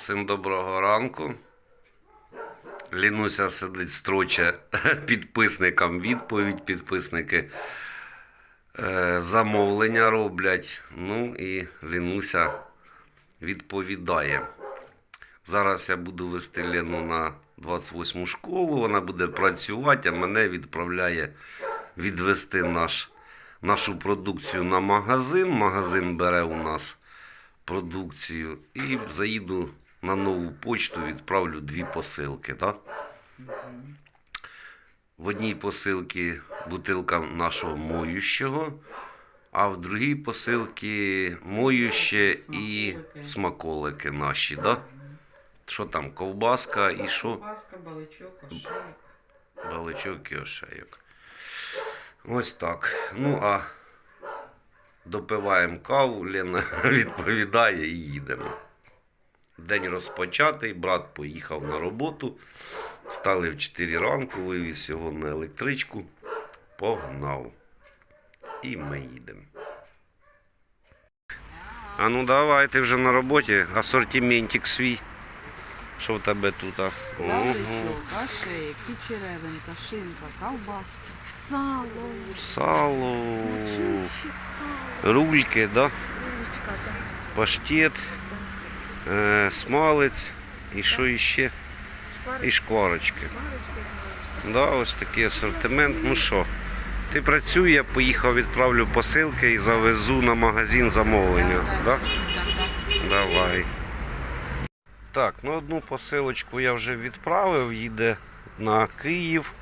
Всім доброго ранку. Лінуся сидить строче підписникам відповідь. Підписники е, замовлення роблять. Ну і Лінуся відповідає. Зараз я буду вести Лену на 28 школу. Вона буде працювати, а мене відправляє відвести наш, нашу продукцію на магазин. Магазин бере у нас продукцію і заїду на нову почту, відправлю дві посилки. Так? В одній посилці бутилка нашого моющого, а в другій посилці моюще і Смаколики. наші. Да? Що там, ковбаска і що? Паска, баличок, ошейок. Баличок і ошейок. Ось так. Ну а допиваємо каву, Лена відповідає і їдемо. День розпочатий, брат поїхав на роботу. Встали в 4 ранку, вивіз його на електричку, погнав. І ми їдемо. А ну давай, ти вже на роботі, асортиментик свій. Що в тебе тут? а? Ого. Баличок, черевинка, шинка, ковбаска, сало. Сало, рульки, да? Рулечка, так. паштет, смалець і що іще? І шкварочки. Да, ось такий асортимент. Ну що, ти працюй, я поїхав, відправлю посилки і завезу на магазин замовлення. Да? Давай. Так, ну одну посилочку я вже відправив, їде на Київ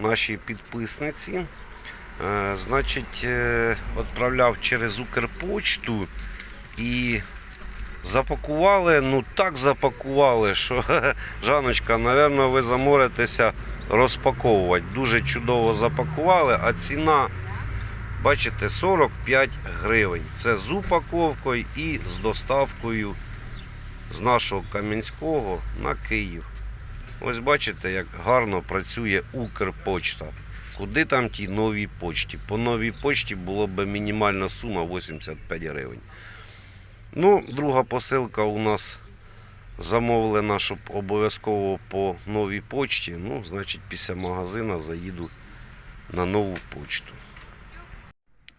нашій підписниці. Е, значить, е, відправляв через Укрпочту і запакували, ну так запакували, що Жаночка, напевно, ви заморитеся розпаковувати. Дуже чудово запакували, а ціна, бачите, 45 гривень. Це з упаковкою і з доставкою з нашого Кам'янського на Київ. Ось бачите, як гарно працює Укрпочта. Куди там ті новій почті? По новій почті було б мінімальна сума 85 гривень. Ну, друга посилка у нас замовлена, щоб обов'язково по новій почті. Ну, значить, після магазина заїду на нову почту.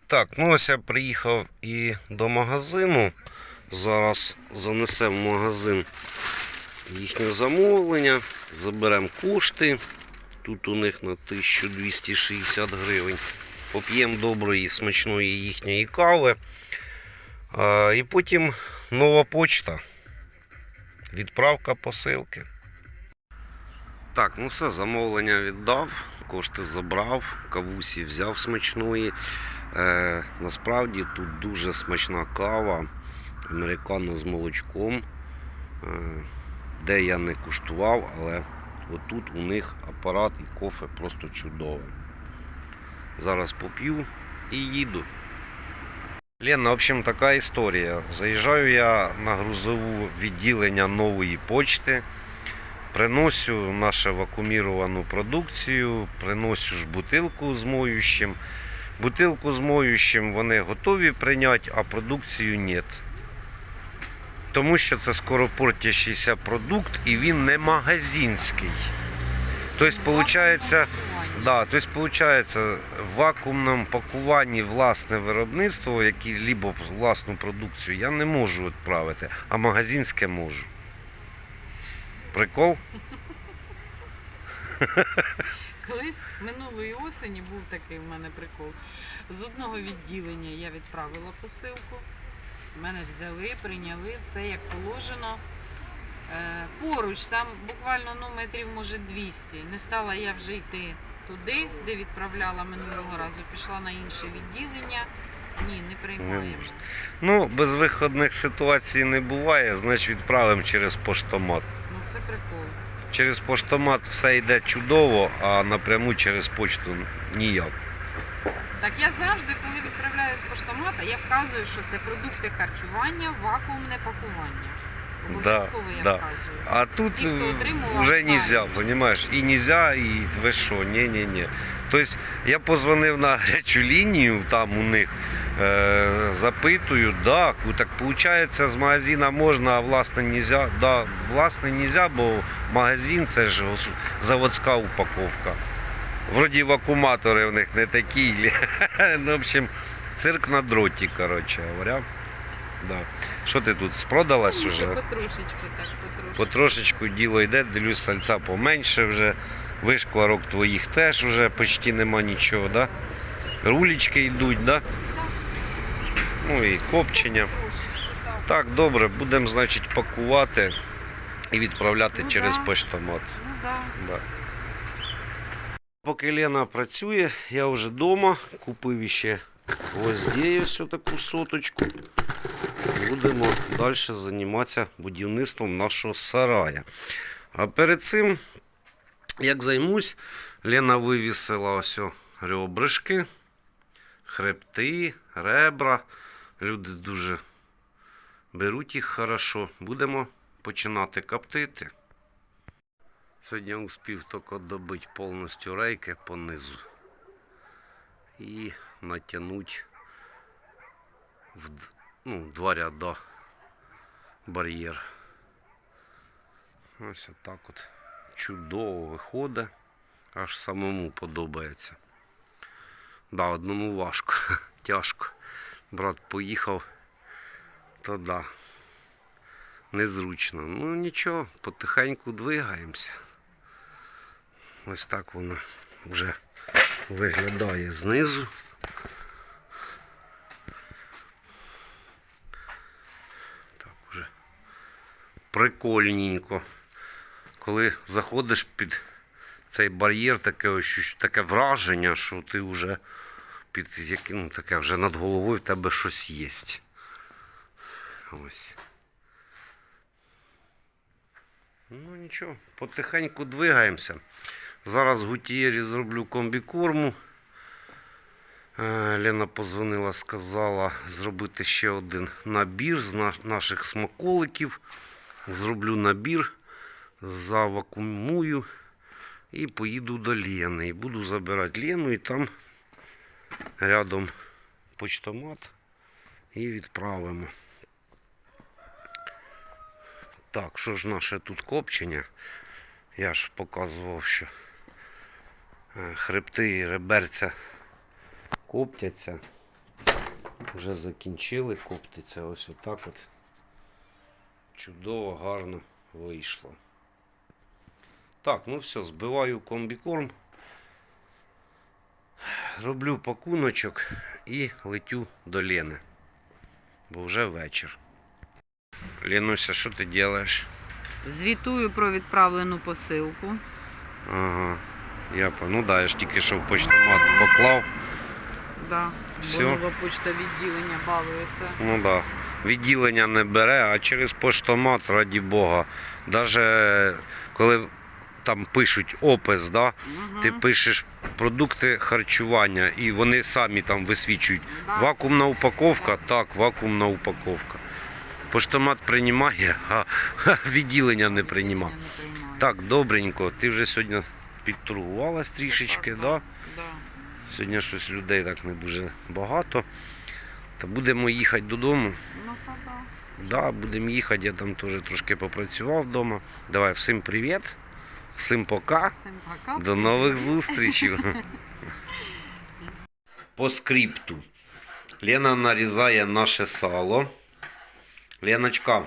Так, ну ось я приїхав і до магазину. Зараз занесемо в магазин їхнє замовлення, заберемо кошти. Тут у них на 1260 гривень. Поп'ємо доброї, смачної їхньої кави. І потім нова почта. Відправка посилки. Так, ну все, замовлення віддав, кошти забрав, кавусі взяв смачної. Е, насправді тут дуже смачна кава американо з молочком, е, де я не куштував, але отут у них апарат і кофе просто чудове. Зараз поп'ю і їду. Лена, в общем, така історія. Заїжджаю я на грузову відділення нової почти, приношу нашу вакууміровану продукцію, приношу ж бутилку з моющим. Бутилку з моющим вони готові прийняти, а продукцію нет. Тому що це скоропортящийся продукт і він не магазинський. Тобто, виходить, Да, то есть получается в вакуумному пакуванні власне виробництво, які либо власну продукцію я не можу відправити, а магазинське можу. Прикол? Колись минулої осені був такий в мене прикол. З одного відділення я відправила посилку. Мене взяли, прийняли, все як положено. Е, Поруч, там буквально ну, метрів, може, 200. Не стала я вже йти туди, де відправляла минулого разу. Пішла на інше відділення. Ні, не приймаємо. Ну, без виходних ситуацій не буває, значить відправимо через поштомат. Ну це прикол. Через поштомат все йде чудово, а напряму через почту ніяк. Так я завжди, коли відправляю з поштомата, я вказую, що це продукти харчування, вакуумне пакування. Обов'язково я да. вказую. А тут Всі, хто отримував, вже знають. нельзя, понимаешь? І нельзя, і ви що, ні-ні-ні. Тобто я позвонив на гарячу лінію, там у них е, запитую, да, так виходить, з магазина можна, а власне нельзя. Да, власне нельзя, бо магазин це ж заводська упаковка. Вроді вакууматори в них не такі. ну, в общем, цирк на дроті, коротше говоря. Да. Що ти тут спродалась Ну, уже? потрошечку, так, потрошечку. Потрошечку діло йде, дивлюсь, сальця поменше вже. Вишкварок твоїх теж вже почти нема нічого, да? Рулічки йдуть, да? Ну і копчення. Так. Добре, будемо, значить, пакувати і відправляти Ну через да. поштомат. Ну. Да. Да. Поки Лена працює, я вже вдома купив ще ось таку соточку. Будемо далі займатися будівництвом нашого сарая. А перед цим, як займусь, Лена вивісила ось ребришки, хребти, ребра. Люди дуже беруть їх хорошо. Будемо починати коптити. Сьогодні успів тільки добити повністю рейки по низу і натягнути в ну, два ряда бар'єр. Ось отак от чудово виходить. Аж самому подобається. Да, одному важко, тяжко. Брат поїхав, то да. Незручно. Ну нічого, потихеньку двигаємося. Ось так воно вже виглядає знизу. Так вже прикольненько. Коли заходиш під цей бар'єр, таке, таке враження, що ти вже під яким ну, таке вже над головою в тебе щось є. Ось. Ну нічого, потихеньку двигаємося. Зараз в гутієрі зроблю комбікорму. Е, Лена позвонила, сказала зробити ще один набір з наших смаколиків. Зроблю набір, завакумую і поїду до Лени. І буду забирати Лену і там рядом почтомат і відправимо. Так, що ж наше тут копчення? Я ж показував, що е, хребти і реберця коптяться. Вже закінчили коптиться ось отак от. Чудово, гарно вийшло. Так, ну все, збиваю комбікорм. Роблю пакуночок і летю до Лени. Бо вже вечір. Ленуся, що ти робиш? Звітую про відправлену посилку. Ага. Я ну да, я ж тільки що в почтомат поклав. Да. Всё. Бо почта відділення балується. Ну да. Відділення не бере, а через поштомат, раді Бога. Даже коли там пишуть опис, да, Угу. ти пишеш продукти харчування і вони самі там висвічують. да. Вакуумна упаковка, так, вакуумна упаковка. Поштомат приймає, а відділення не приймає. Так, добренько, ти вже сьогодні підторгувалась трішечки, Так, да? да. Сьогодні щось людей так не дуже багато. Та будемо їхати додому. Ну, то да. Да, будемо їхати, я там теж трошки попрацював вдома. Давай, всім привіт, всім пока. Всім пока. До нових зустрічей. По скрипту. Лена нарізає наше сало. Леночка.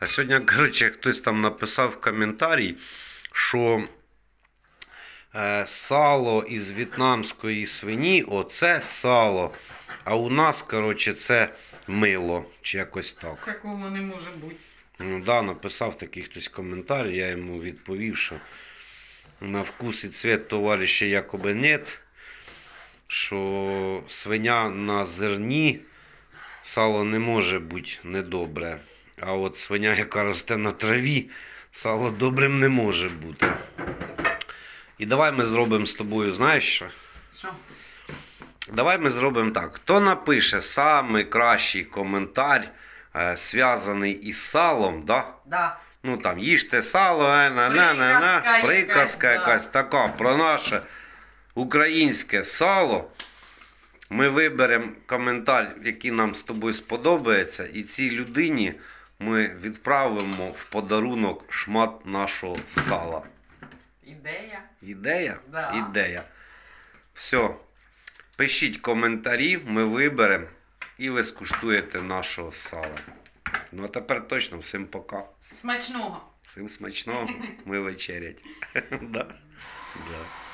А сьогодні, коротше, хтось там написав в коментарі, що сало із в'єтнамської свині, оце сало. А у нас, коротше, це мило. Чи якось так. Такого не може бути. Ну да, написав такий хтось коментар, я йому відповів, що на вкус і цвет товариша якоби нет, що свиня на зерні сало не може бути недобре. А от свиня, яка росте на траві, сало добрим не може бути. І давай ми зробимо з тобою, знаєш що? Що? Давай ми зробимо так. Хто напише самий кращий коментар, е, зв'язаний із салом, да? Да. Ну там їжте сало, е, на, на, на, на, Приказка приказка якась, да. якась така про наше українське сало. Ми виберемо коментар, який нам з тобою сподобається, і цій людині ми відправимо в подарунок шмат нашого сала. Ідея. Ідея? Да. Ідея. Все. Пишіть коментарі, ми виберемо і ви скуштуєте нашого сала. Ну а тепер точно всім пока. Смачного. Всім смачного. Ми вечерять. Да. Да.